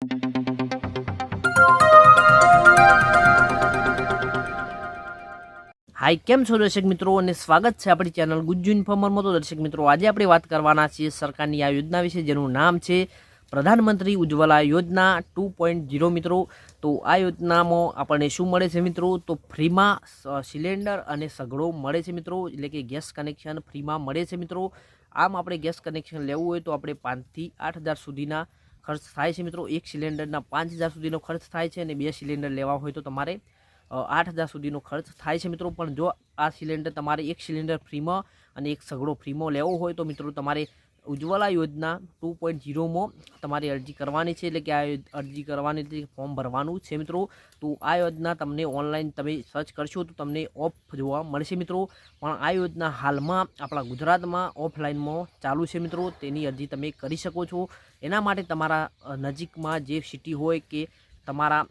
High કેમ છો દર્શક મિત્રો? અને સ્વાગત છે આપણી ચેનલ ગુજ્જુ ઇન્ફોર્મરમાં તો દર્શક મિત્રો, આજે આપણે વાત કરવાના છીએ સરકારની આ યોજના વિશે, જેનું નામ છે પ્રધાનમંત્રી ઉજ્જવલા યોજના ટુ પોઈન્ટ ઝીરો. મિત્રો, તો આ યોજનામાં આપણને શું મળે છે મિત્રો? તો ફ્રીમાં સિલિન્ડર અને સગડો મળે છે મિત્રો, એટલે કે ગેસ કનેક્શન ફ્રીમાં મળે છે મિત્રો. આમ આપણે ગેસ કનેક્શન લેવું હોય તો આપણે પાંચથી આઠ હજાર સુધીના ખર્ચ થાય છે મિત્રો? એક સિલિન્ડરના પાંચ હજાર સુધીનો ખર્ચ થાય છે અને બે સિલિન્ડર લેવા હોય તો તમારે આઠ હજાર સુધીનો ખર્ચ થાય છે મિત્રો. પણ જો આ સિલિન્ડર તમારે એક સિલિન્ડર ફ્રીમાં અને એક સગડો ફ્રીમાં લેવો હોય તો મિત્રો તમારે ઉજ્જવલા યોજના ટુ પોઈન્ટ ઝીરોમાં તમારે અરજી કરવાની છે. એટલે કે આ અરજી કરવાની ફોર્મ ભરવાનું છે મિત્રો, તો આ યોજના તમને ઓનલાઈન તમે સર્ચ કરશો તો તમને ઓફ જોવા મળશે મિત્રો. પણ આ યોજના હાલમાં આપણા ગુજરાતમાં ઓફલાઈનમાં ચાલુ છે મિત્રો. તેની અરજી તમે કરી શકો છો. એના માટે તમારા નજીકમાં જે સિટી હોય કે તમારા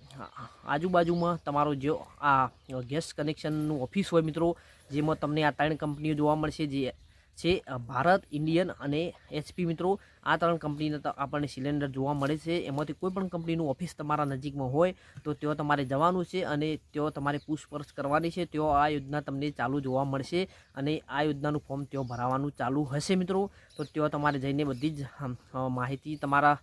આજુબાજુમાં તમારો જે આ ગેસ કનેક્શનનું ઓફિસ હોય મિત્રો, જેમાં તમને આ ત્રણ કંપનીઓ જોવા મળશે. જે છે ભારત, ઇન્ડિયન અને એચપી મિત્રો આ ત્રણ કંપનીના આપણને સિલિન્ડર જોવા મળે છે. એમાંથી કોઈ પણ કંપનીનું ઓફિસ તમારા નજીકમાં હોય તો ત્યાં તમારે જવાનું છે અને ત્યાં તમારે પૂછપરછ કરવાની છે. ત્યાં આ યોજના તમને ચાલુ જોવા મળશે અને આ યોજનાનું ફોર્મ ત્યાં ભરાવાનું ચાલુ હશે મિત્રો. તો ત્યાં તમારે જઈને બધી જ માહિતી તમારા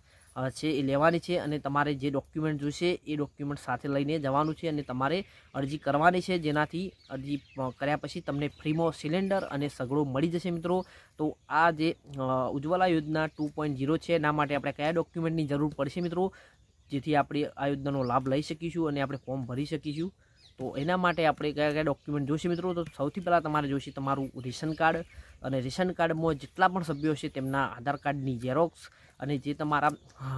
છે, એ લેવાની છે અને તમારે જે ડોક્યુમેન્ટ જોઈશે એ ડોક્યુમેન્ટ સાથે લઈને જવાનું છે અને તમારે અરજી કરવાની છે. જેનાથી અરજી કર્યા પછી તમને ફ્રીમાં સિલિન્ડર અને સગડો મળી જશે મિત્રો. તો આ જે ઉજ્જવલા યોજના ટુ છે, એના માટે આપણે કયા ડોક્યુમેન્ટની જરૂર પડશે મિત્રો? જેથી આપણે આ યોજનાનો લાભ લઈ શકીશું અને આપણે ફોર્મ ભરી શકીશું. તો એના માટે આપણે કયા કયા ડોક્યુમેન્ટ જોઈશે મિત્રો? તો સૌથી પહેલાં તમારે જોઈશે તમારું રેશન કાર્ડ અને રેશન કાર્ડમાં જેટલા પણ સભ્યો હશે તેમના આધાર કાર્ડની ઝેરોક્સ અને જે તમારા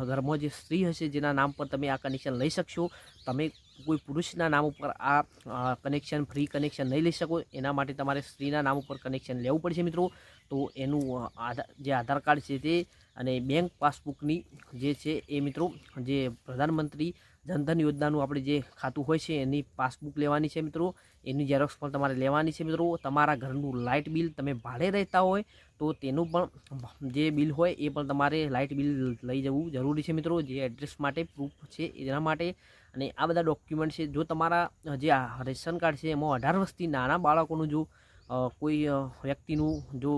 ઘરમાં જે સ્ત્રી હશે જેના નામ પર તમે આ કનેક્શન લઈ શકશો. તમે કોઈ પુરુષના નામ ઉપર આ કનેક્શન ફ્રી કનેક્શન નહીં લઈ શકો. એના માટે તમારે સ્ત્રીના નામ ઉપર કનેક્શન લેવું પડશે મિત્રો. તો એનું આધાર જે આધાર કાર્ડ છે તે અને બેંક પાસબુકની જે છે એ મિત્રો, જે પ્રધાનમંત્રી જનધન યોજનાનું આપણે જે ખાતું હોય છે, એની પાસબુક લેવાની છે મિત્રો. એની ઝેરોક્સ પણ તમારે લેવાની છે મિત્રો. તમારા ઘરનું લાઇટ બિલ તમે ભાડે રહેતા હોય, તો તેનું પણ જે બિલ હોય એ પણ તમારે લાઇટ બિલ લઈ જવું જરૂરી છે મિત્રો. જે એડ્રેસ માટે પ્રૂફ છે એના માટે. અને આ બધા ડોક્યુમેન્ટ છે, જો તમારા જે રેશન કાર્ડ છે, એમાં અઢાર વર્ષથી નાના બાળકોનું જો કોઈ વ્યક્તિનું જો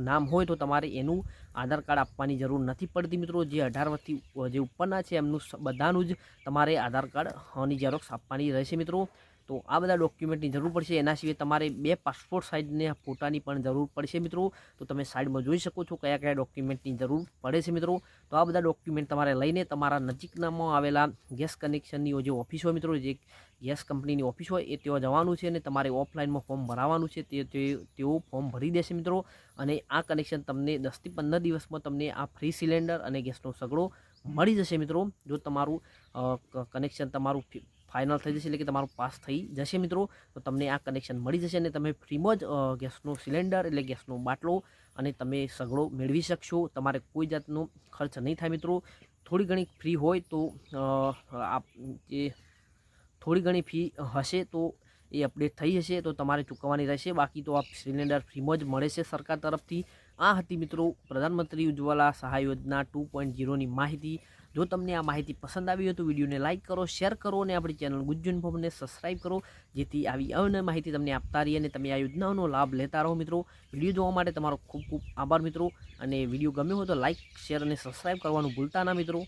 નામ હોય તો તમારે એનું આધાર કાર્ડ આપવાની જરૂર નથી પડતી મિત્રો. જે અઢાર વર્ષથી જે ઉપરના છે એમનું બધાનું જ તમારે આધાર કાર્ડની ઝેરોક્ષ આપવાની રહેશે મિત્રો. તો આ બધા ડોક્યુમેન્ટની જરૂર પડશે. એના સિવાય તમારે બે પાસપોર્ટ સાઇઝના ફોટાની પણ જરૂર પડશે મિત્રો. તો તમે સાઈડમાં જોઈ શકો છો કયા કયા ડોક્યુમેન્ટની જરૂર પડે છે મિત્રો. તો આ બધા ડોક્યુમેન્ટ તમારે લઈને તમારા નજીકનામાં આવેલા ગેસ કનેક્શનની જે ઓફિસ હોય મિત્રો, જે ગેસ કંપનીની ઓફિસ હોય, એ ત્યાં જવાનું છે અને તમારે ઓફલાઈનમાં ફોર્મ ભરાવાનું છે. તે તેઓ ફોર્મ ભરી દેશે મિત્રો. અને આ કનેક્શન તમને દસથી પંદર દિવસમાં તમને આ ફ્રી સિલિન્ડર અને ગેસનો સગડો મળી જશે મિત્રો. જો તમારું કનેક્શન તમારું ફાઇનલ થઈ જશે એટલે કે તમારું પાસ થઈ જશે મિત્રો. તો તમને આ કનેક્શન મળી જશે અને તમે ફ્રીમાં જ ગેસનો સિલિન્ડર એટલે ગેસનો બાટલો અને તમે સગડો મેળવી શકશો. તમારે કોઈ જાતનો ખર્ચ નહીં થાય મિત્રો. થોડી ઘણી ફ્રી હોય તો આપ, જે થોડી ઘણી ફી હશે તો એ અપડેટ થઈ જશે તો તમારે ચૂકવવાની રહેશે. બાકી તો આ સિલિન્ડર ફ્રીમાં જ મળે છે સરકાર તરફથી. આ હતી મિત્રો પ્રધાનમંત્રી ઉજ્જવલા સહાય યોજના ટુ પોઈન્ટ જીરોની માહિતી. જો તમને આ માહિતી પસંદ આવી હોય તો વિડીયોને લાઇક કરો, શેર કરો અને આપણી ચેનલ ગુજ્જુ ઇન્ફોર્મને સબસ્ક્રાઈબ કરો. જેથી આવી અવનવી માહિતી તમને આપતા રહીએ અને તમે આ યોજનાઓનો લાભ લેતા રહો મિત્રો. વીડિયો જોવા માટે તમારો ખૂબ ખૂબ આભાર મિત્રો. અને વીડિયો ગમ્યો હોય તો લાઇક શેર અને સબસ્ક્રાઈબ કરવાનું ભૂલતા ના મિત્રો.